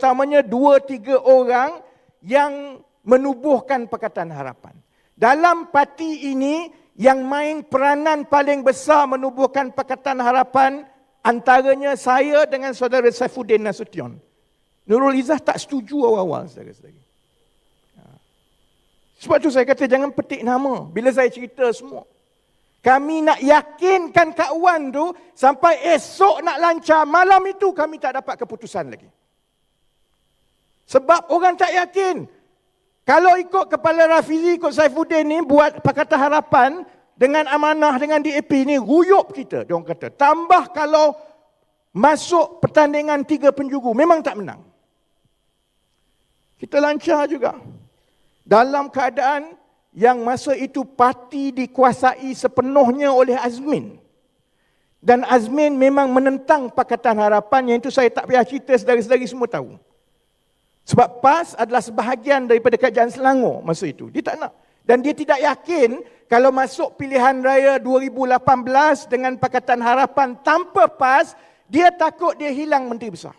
utamanya dua tiga orang yang menubuhkan Pakatan Harapan. Dalam parti ini yang main peranan paling besar menubuhkan Pakatan Harapan antaranya saya dengan saudara Saifuddin Nasution. Nurul Izzah tak setuju awal-awal saudara-saudara. Ha. Sebab tu saya kata jangan petik nama bila saya cerita semua. Kami nak yakinkan Kak Wan tu sampai esok nak lancar malam itu kami tak dapat keputusan lagi. Sebab orang tak yakin. Kalau ikut Kepala Rafizi, ikut Saifuddin ni buat Pakatan Harapan dengan amanah dengan DAP ni ruyup kita. Dia orang kata. Tambah kalau masuk pertandingan tiga penjuru. Memang tak menang. Kita lancar juga. Dalam keadaan yang masa itu parti dikuasai sepenuhnya oleh Azmin. Dan Azmin memang menentang Pakatan Harapan yang itu saya tak payah cerita sedari-sedari semua tahu. Sebab PAS adalah sebahagian daripada kerajaan Selangor masa itu. Dia tak nak. Dan dia tidak yakin kalau masuk pilihan raya 2018 dengan Pakatan Harapan tanpa PAS, dia takut dia hilang menteri besar.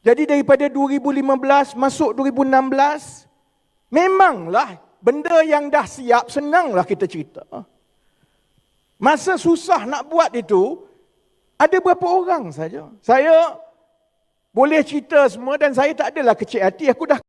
Jadi daripada 2015 masuk 2016, memanglah benda yang dah siap, senanglah kita cerita. Masa susah nak buat itu, ada berapa orang saja. Saya boleh cerita semua dan saya tak adalah kecil hati. Aku dah